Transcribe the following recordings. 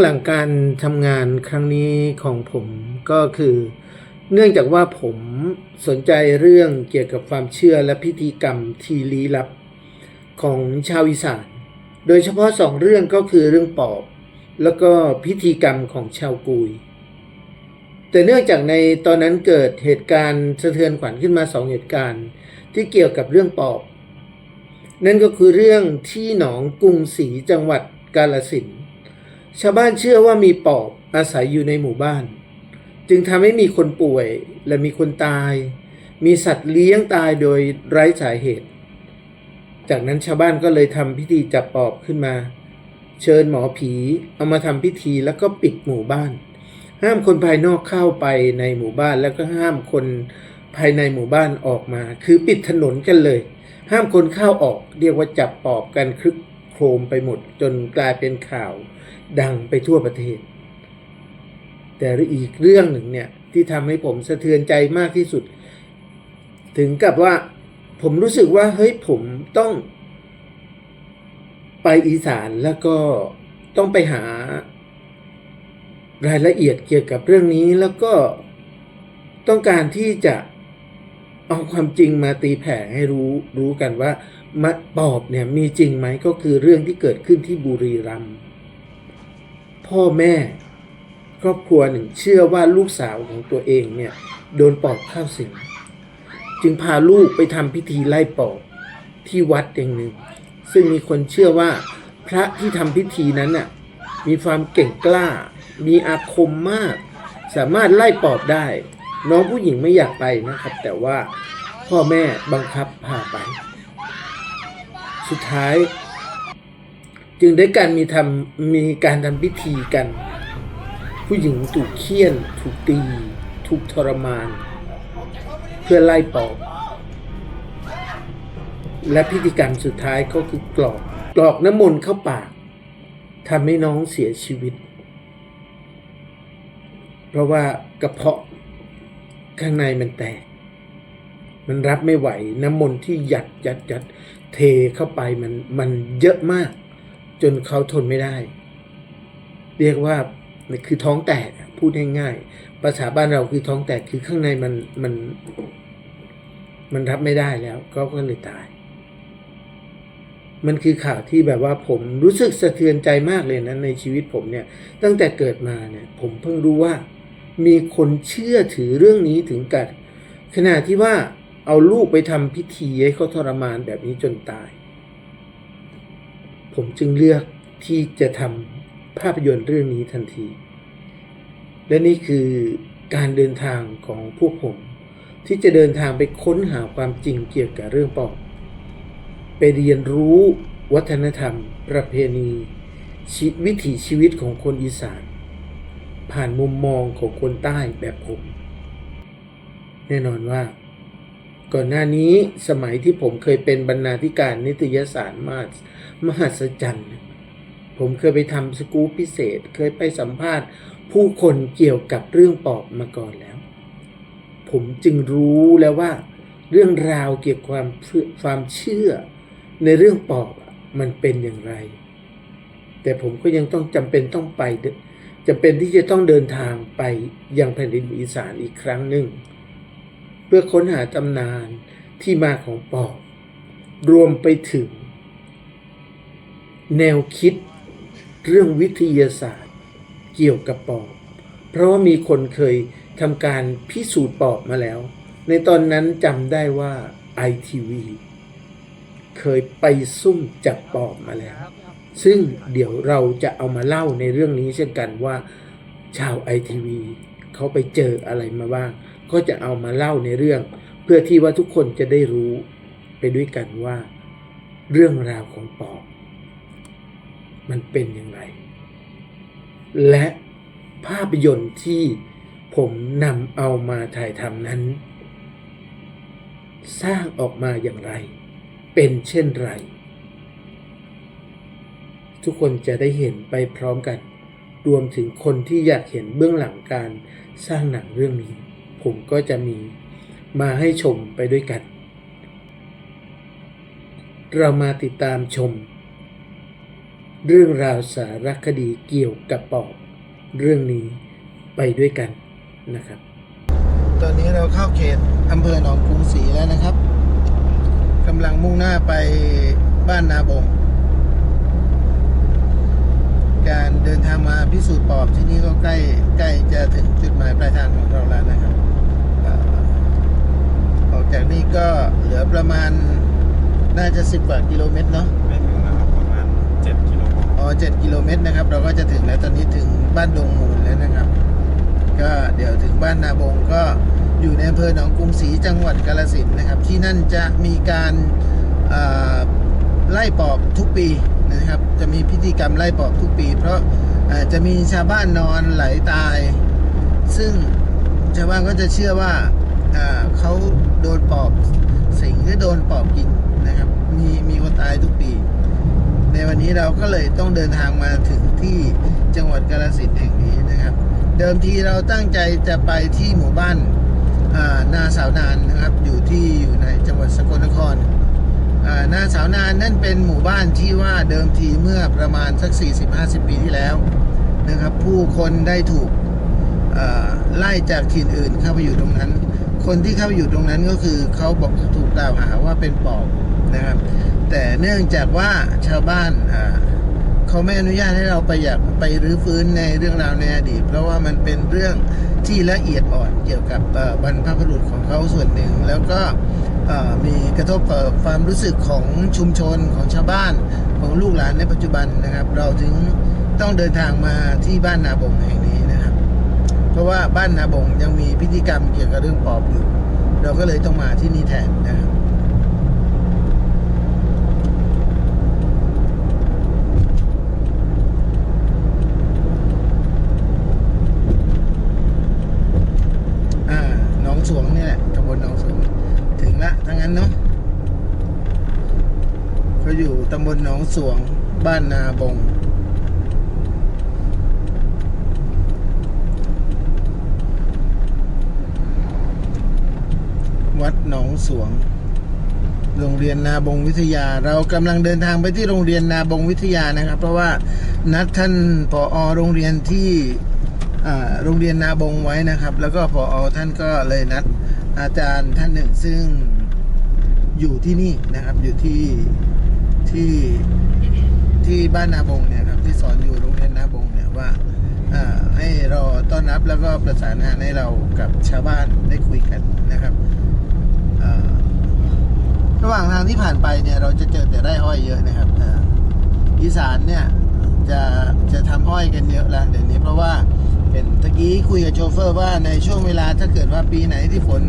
องหลังการทำงานครั้งนี้ของผมก็คือ เนื่องจากว่าผมสนใจเรื่องเกี่ยวกับความเชื่อและพิธีกรรมที่ลี้ลับของชาวอีสาน โดยเฉพาะสองเรื่องก็คือเรื่องปอบ แล้วก็พิธีกรรมของชาวกุย แต่เนื่องจากในตอนนั้นเกิดเหตุการณ์สะเทือนขวัญขึ้นมาสองเหตุการณ์ที่เกี่ยวกับเรื่องปอบ นั่นก็คือเรื่องที่หนองกรุงศรีจังหวัดกาฬสินธ ชาวบ้านเชื่อว่ามีปอบอาศัยอยู่ในหมู่บ้าน จึงทำให้มีคนป่วยและมีคนตาย มีสัตว์เลี้ยงตายโดยไร้สาเหตุ จากนั้นชาวบ้านก็เลยทำพิธีจับปอบขึ้นมา เชิญหมอผีเอามาทำพิธีแล้วก็ปิดหมู่บ้าน ห้ามคนภายนอกเข้าไปในหมู่บ้านแล้วก็ห้ามคนภายในหมู่บ้านออกมา คือปิดถนนกันเลย ห้ามคนเข้าออก เรียกว่าจับปอบกันคลึก ครมไปหมดจนกลายเป็นข่าวดังไปทั่วประเทศ แต่อีกเรื่องหนึ่งเนี่ยที่ทำให้ผมสะเทือนใจมากที่สุด ถึงกับว่าผมรู้สึกว่าเฮ้ยผมต้องไปอีสานแล้วก็ต้องไปหารายละเอียดเกี่ยวกับเรื่องนี้แล้วก็ต้องการที่จะ เอาความจริงมาตีแผ่ให้รู้รู้กันว่ามะปอบเนี่ยมีจริงไหมก็คือเรื่องที่เกิดขึ้นที่บุรีรัมย์พ่อแม่ ครอบครัวหนึ่งเชื่อว่าลูกสาวของตัวเองเนี่ยโดนปอบเข้าสิงจึงพาลูกไปทำพิธีไล่ปอบที่วัดแห่งหนึ่ง ซึ่งมีคนเชื่อว่าพระที่ทำพิธีนั้นน่ะมีความเก่งกล้า มีอาคมมาก สามารถไล่ปอบได้ น้องผู้หญิงไม่อยากไปนะครับ แต่ว่าพ่อแม่บังคับพาไป สุดท้าย จึงได้การมีทำมีการทำพิธีกัน ผู้หญิงถูกเคี่ยน ถูกตี ถูกทรมาน เพื่อไล่ปอบและพิธีกรรมสุดท้ายก็คือกรอกกรอกน้ำมนต์เข้าปากทำให้น้องเสียชีวิต เพราะว่ากระเพาะ ข้างในมันแตก มันรับไม่ไหว น้ำมนต์ที่หยัดยัดยัดเทเข้าไปมันมันเยอะมาก จนเขาทนไม่ได้ เรียกว่าคือท้องแตกพูดง่ายๆภาษาบ้านเราคือท้องแตกคือข้างในมันมันมันรับไม่ได้แล้วก็ก็เลยตาย มันคือข่าวที่แบบว่าผมรู้สึกสะเทือนใจมากเลยนะในชีวิตผมเนี่ย ตั้งแต่เกิดมาเนี่ย ผมเพิ่งรู้ว่า มีคนเชื่อถือเรื่องนี้ถึงกับขนาดที่ว่าเอาลูกไปทำพิธีให้เขาทรมานแบบนี้จนตาย ผมจึงเลือกที่จะทำภาพยนตร์เรื่องนี้ทันที และนี่คือการเดินทางของพวกผม ที่จะเดินทางไปค้นหาความจริงเกี่ยวกับเรื่องปอบไปเรียนรู้วัฒนธรรม ประเพณีวิถีชีวิตของคนอีสาน ผ่านมุมมองของคนใต้แบบผม แน่นอนว่า ก่อนหน้านี้สมัยที่ผมเคยเป็นบรรณาธิการนิตยสารมาสมหัศจรรย์ผมเคยไปทำสกู๊ปพิเศษ เคยไปสัมภาษณ์ ผู้คนเกี่ยวกับเรื่องปอบมาก่อนแล้ว ผมจึงรู้แล้วว่า เรื่องราวเกี่ยวกับความเชื่อความเชื่อ ในเรื่องปอบมันเป็นอย่างไร แต่ผมก็ยังต้องจำเป็นต้องไป จำเป็นที่จะต้องเดินทางไปยังแผ่นดินอีสานอีกครั้งหนึ่ง เพื่อค้นหาตำนานที่มาของปอบ รวมไปถึง แนวคิดเรื่องวิทยาศาสตร์ เกี่ยวกับปอบ เพราะว่ามีคนเคยทำการพิสูจน์ปอบมาแล้ว ในตอนนั้นจำได้ว่า ITV เคยไปซุ่มจับปอบมาแล้ว ซึ่งเดี๋ยวเราจะเอามาเล่าในเรื่องนี้เช่นกันว่าชาวไอทีวีเขาไปเจออะไรมาบ้าง ก็จะเอามาเล่าในเรื่อง เพื่อที่ว่าทุกคนจะได้รู้ไปด้วยกันว่า เรื่องราวของปอบมันเป็นอย่างไร และภาพยนตร์ที่ผมนำเอามาถ่ายทำนั้น สร้างออกมาอย่างไร เป็นเช่นไร ทุกคนจะได้เห็นไปพร้อมกัน รวมถึงคนที่อยากเห็นเบื้องหลังการสร้างหนังเรื่องนี้ ผมก็จะมีมาให้ชมไปด้วยกัน เรามาติดตามชม เรื่องราวสารคดีเกี่ยวกับปอบเรื่องนี้ไปด้วยกันนะครับ ตอนนี้เราเข้าเขตอำเภอหนองกรุงศรีแล้วนะครับกำลังมุ่งหน้าไปบ้านนาบง การเดินทางมาพิสูจน์ปอบที่นี่ก็ใกล้ใกล้จะถึงจุดหมายปลายทางของเราแล้วนะครับเอ่อออกจากนี่ก็เหลือประมาณน่าจะสิบกว่ากิโลเมตรเนาะไม่ถึงนะครับประมาณ7กิโลอ๋อเจ็ดกิโลเมตรนะครับ เราก็จะถึงแล้วตอนนี้ถึงบ้านดงมูลแล้วนะครับ ก็เดี๋ยวถึงบ้านนาบงก็อยู่ในอำเภอหนองกรุงศรีจังหวัดกาฬสินธุ์นะครับ ที่นั่นจะมีการเอ่อไล่ปอบทุกปี นะครับ จะมีพิธีกรรมไล่ปอบทุกปี เพราะจะมีชาวบ้านนอนไหลตาย ซึ่งชาวบ้านก็จะเชื่อว่าเขาโดนปอบสิงหรือโดนปอบกินนะครับ มีมีคนตายทุกปี ในวันนี้เราก็เลยต้องเดินทางมาถึงที่จังหวัดกาฬสินธุ์แห่งนี้นะครับ เดิมทีเราตั้งใจจะไปที่หมู่บ้านานาสาวนานนะครับ อยู่ที่อยู่ในจังหวัดสกลนคร นาสาวนานนั่นเป็นหมู่บ้านที่ว่าเดิมทีเมื่อประมาณสัก 40-50 ปีที่แล้วนะครับ ผู้คนได้ถูกไล่จากถิ่นอื่นเข้าไปอยู่ตรงนั้น คนที่เข้าไปอยู่ตรงนั้นก็คือเขาบอกถูกกล่าวหาว่าเป็นปอบนะครับ แต่เนื่องจากว่าชาวบ้านเขาไม่อนุญาตให้เราไปอยากไปรื้อฟื้นในเรื่องราวในอดีต เพราะว่ามันเป็นเรื่องที่ละเอียดอ่อนเกี่ยวกับบรรพบุรุษของเขาส่วนหนึ่งแล้วก็ มีกระทบความรู้สึกของชุมชนของชาวบ้านของลูกหลานในปัจจุบันนะครับ เราถึงต้องเดินทางมาที่บ้านนาบงแห่งนี้นะครับ เพราะว่าบ้านนาบงยังมีพิธีกรรมเกี่ยวกับเรื่องปอบอยู่ เราก็เลยต้องมาที่นี่แทนนะครับอ่าหนองสวงเนี่ยแหละตำบลหนองสวง ถึงละทั้งนั้นเนาะเขาอยู่ตำบลหนองสวง บ้านนาบง วัดหนองสวง โรงเรียนนาบงวิทยา เรากำลังเดินทางไปที่โรงเรียนนาบงวิทยานะครับ เพราะว่านัดท่านผอโรงเรียนที่โรงเรียนนาบงไว้นะครับ แล้วก็พออท่านก็เลยนัด อาจารย์ท่านหนึ่งซึ่งอยู่ที่นี่นะครับ อยู่ที่ที่ที่บ้านนาบงเนี่ยครับที่สอนอยู่โรงเรียนนาบงเนี่ยว่าให้รอต้อนรับแล้วก็ประสานงานให้เรากับชาวบ้านได้คุยกันนะครับระหว่างทางที่ผ่านไปเนี่ยเราจะเจอแต่ไร่อ้อยเยอะนะครับอีสานเนี่ยจะจะทำอ้อยกันเยอะแล้วเดี๋ยวนี้เพราะว่า เห็นตะกี้คุยกับโชเฟอร์ว่าในช่วงเวลาถ้าเกิดว่าปีไหนที่ฝน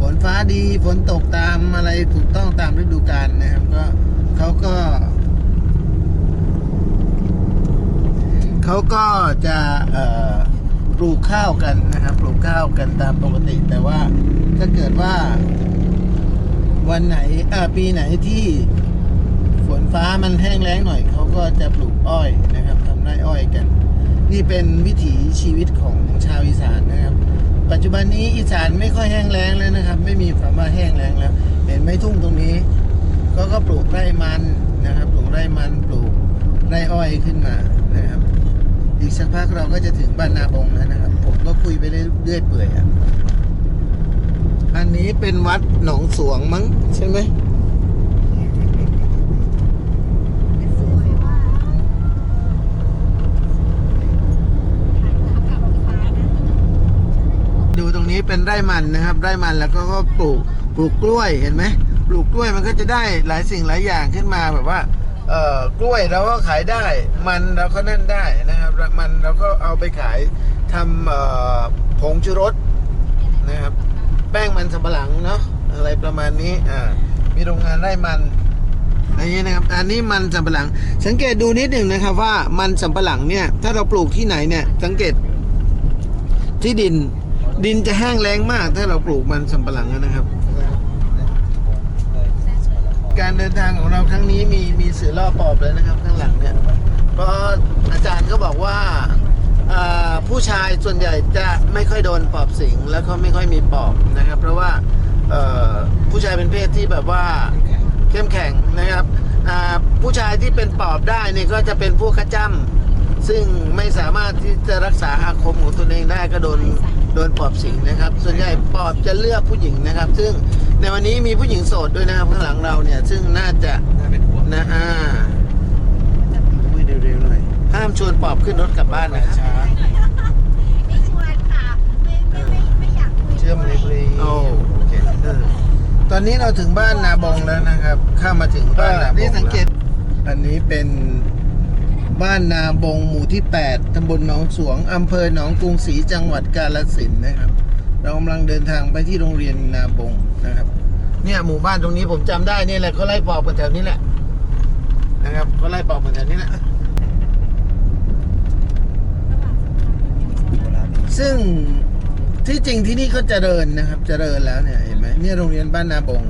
ฝนฟ้าดีฝนตกตามอะไรถูกต้องตามฤดูกาลนะครับก็เขาก็เขาก็จะปลูกข้าวกันนะครับปลูกข้าวกันตามปกติ แต่ว่าถ้าเกิดว่า วันไหนปีไหนที่ฝนฟ้ามันแห้งแล้งหน่อยเขาก็จะปลูกอ้อยนะครับทำไร่อ้อยกัน นี่เป็นวิถีชีวิตของชาวอีสานนะครับ ปัจจุบันนี้อีสานไม่ค่อยแห้งแล้งแล้วนะครับ ไม่มีคำว่าแห้งแล้งแล้ว เห็นไหมทุ่งตรงนี้ ก็ก็ปลูกไร่มันนะครับ ปลูกไร่มันปลูกไร่อ้อยขึ้นมานะครับ อีกสักพักเราก็จะถึงบ้านนาบงแล้วนะครับ ผมก็คุยไปเรื่อยๆเปื่อยอะอันนี้เป็นวัดหนองสวงมั้งใช่ไหม ดูตรง นี้เป็นไร่มันนะครับ ไร่มันแล้วก็ก็ปลูกปลูกกล้วยเห็นไหมปลูกกล้วยมันก็จะได้หลายสิ่งหลายอย่างขึ้นมาแบบว่าเอ่อกล้วยเราก็ขายได้ มันเราก็นั่นได้นะครับ มันเราก็เอาไปขายทำเอ่อผงชูรสนะครับ แป้งมันสำปะหลังเนาะอะไรประมาณนี้อ่ามีโรงงานไร่มันอันนี้นะครับ อันนี้มันสำปะหลัง สังเกตดูนิดหนึ่งนะครับว่ามันสำปะหลังเนี่ย ถ้าเราปลูกที่ไหนเนี่ย สังเกตที่ดิน ดินจะแห้งแล้งมากถ้าเราปลูกมันสำปะหลังนะครับ การเดินทางของเราครั้งนี้มีมีเสือล่อปอบเลยนะครับ ข้างหลังเนี่ยเพราะอาจารย์ก็บอกว่าผู้ชายส่วนใหญ่จะไม่ค่อยโดนปอบสิง แล้วก็ไม่ค่อยมีปอบนะครับ เพราะว่าผู้ชายเป็นเพศที่แบบว่าเข้มแข็งนะครับผู้ชายที่เป็นปอบได้เนี่ยก็จะเป็นพวกขจ้ำซึ่งไม่สามารถที่จะรักษาอา คมของตนเองได้ก็โดนโดนปอบสิงนะครับ ส่วนใหญ่ปอบจะเลือกผู้หญิงนะครับ ซึ่งในวันนี้มีผู้หญิงโสดด้วยนะครับข้างหลังเราเนี่ย ซึ่งน่าจะน่าเป็นห่วงนะอ่าอุ้ยเร็วๆหน่อยห้ามชวนปอบขึ้นรถกลับบ้านนะครับช้าไม่ชวนค่ะไม่ไม่ไม่ไม่อยากคุยเชื่อมเลยเลยโอ้โอเคเออตอนนี้เราถึงบ้านนาบงแล้วนะครับ ข้ามมาถึงบ้านนาบงนี่สังเกตแล้วอันนี้เป็น บ้านนาบงหมู่ที่ 8 ตำบลหนองสวง อำเภอหนองกรุงศรีจังหวัดกาฬสินธุ์นะครับ เรากำลังเดินทางไปที่โรงเรียนนาบงนะครับ เนี่ยหมู่บ้านตรงนี้ผมจำได้เนี่ยแหละเขาไล่ปอบกันแถวนี้แหละนะครับเขาไล่ปอบกันแถวนี้แหละ ซึ่งที่จริงที่นี่ก็เจริญนะครับ เจริญแล้วเนี่ยเห็นไหมเนี่ยโรงเรียนบ้านนาบง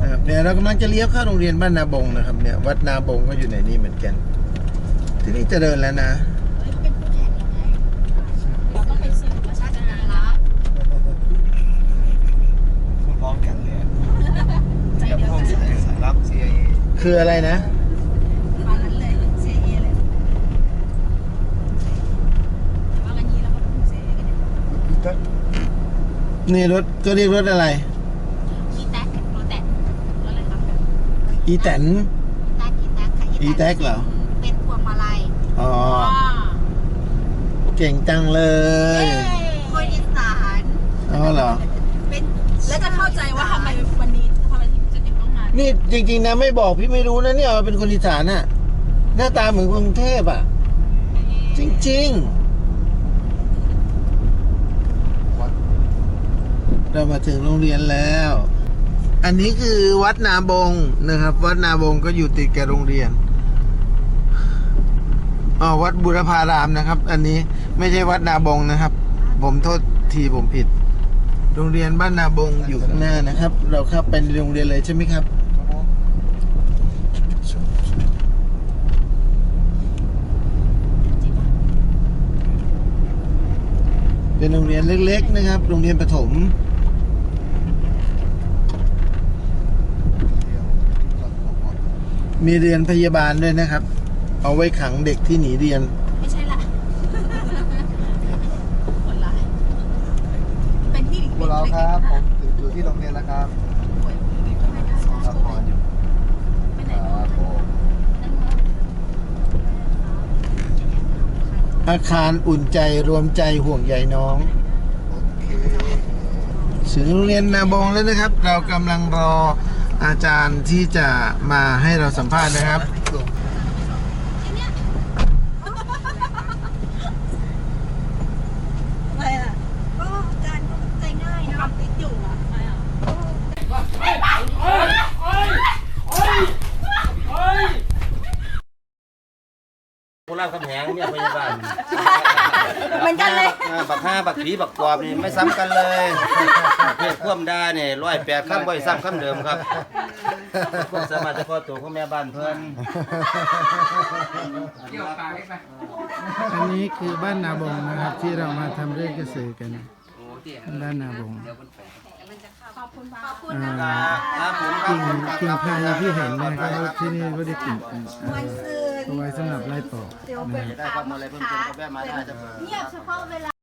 นะครับเนี่ยเรากำลังจะเลี้ยวเข้าโรงเรียนบ้านนาบงนะครับเนี่ยวัดนาบงก็อยู่ในนี้เหมือนกัน ที่นี่เจริญแล้วนะเป็นผู้แข่งยังไงเราต้องไปสื่อประชาชนละพูดพร้อมกันเลยใจกับเดียวห้องกันสายสายลับ CIA คืออะไรนะมานั้นเลยเซียเลยว่ากันนี้เราก็ต้องเซียกันเนี่ยนี่รถก็เรียกรถอะไร อีแท็กโรแตกรถอะไรครับอีแตนแท็กอีแท็กค่ะอีแท็กเหรอ เป็นพวงมาลัย อ๋อ เก่งจังเลยคนอีสานอ๋อเหรอ เป็นแล้วจะเข้าใจว่าทำไมวันนี้ทำไมถึงจะถึงต้องมานี่จริง ๆ นะไม่บอกพี่ไม่รู้นะเนี่ยว่าเป็นคนอีสานน่ะ หน้าตาเหมือนคนกรุงเทพอะ จริง ๆ เรามาถึงโรงเรียนแล้ว อันนี้คือวัดนาบงนะครับ วัดนาบงก็อยู่ติดกับโรงเรียน อ๋อวัดบุรพารามนะครับ อันนี้ไม่ใช่วัดนาบงนะครับ ผมโทษทีผมผิด โรงเรียนบ้านนาบงอยู่ข้างหน้านะครับ เราเข้าไปในโรงเรียนเลยใช่ไหมครับเป็นโรงเรียนเล็ก ๆ นะครับ โรงเรียนประถม มีเรียนพยาบาลด้วยนะครับ เอาไว้ขังเด็กที่หนีเรียน ไม่ใช่ละคนละเป็นที่พวกเราครับผมอยู่ที่โรงเรียนแล้วครับครับพออยู่ไปไหนครับผมอาคารอุ่นใจรวมใจห่วงใยน้องโอเคถึงโรงเรียนนาบงแล้วนะครับ เรากำลังรออาจารย์ที่จะมาให้เราสัมภาษณ์นะครับ อะไรอะก็การก็ใจง่ายนะติดอยู่อะ โค ราชคำแหงเนี่ยพยาบาลเหมือนกันเลยอ่าบักห้าบักผีบักกวอบนี่ไม่ซ้ำกันเลยเพศพ่วมได้เนี่ยร้อยแปดคำบ่อยซ้ำคำเดิมครับพวกสามารถเฉพาะตัวของแม่บ้านเพิ่นอันนี้คือบ้านนาบงนะครับที่เรามาทำเรื่องกระสือกันบ้านนาบงขอบคุณขอบคุณอ่านะครับผมคกิ่งรับกิ่งไพรที่เห็นนะครับที่นี่ก็ได้กิ่งอ่าวันซืน เอาไว้สำหรับไล่ปอบเดี๋ยวนะเป็นครับได้ข้อมูลอะไรเพิ่มเติมก็แวะมาได้ครับเงียบเฉพาะเวลา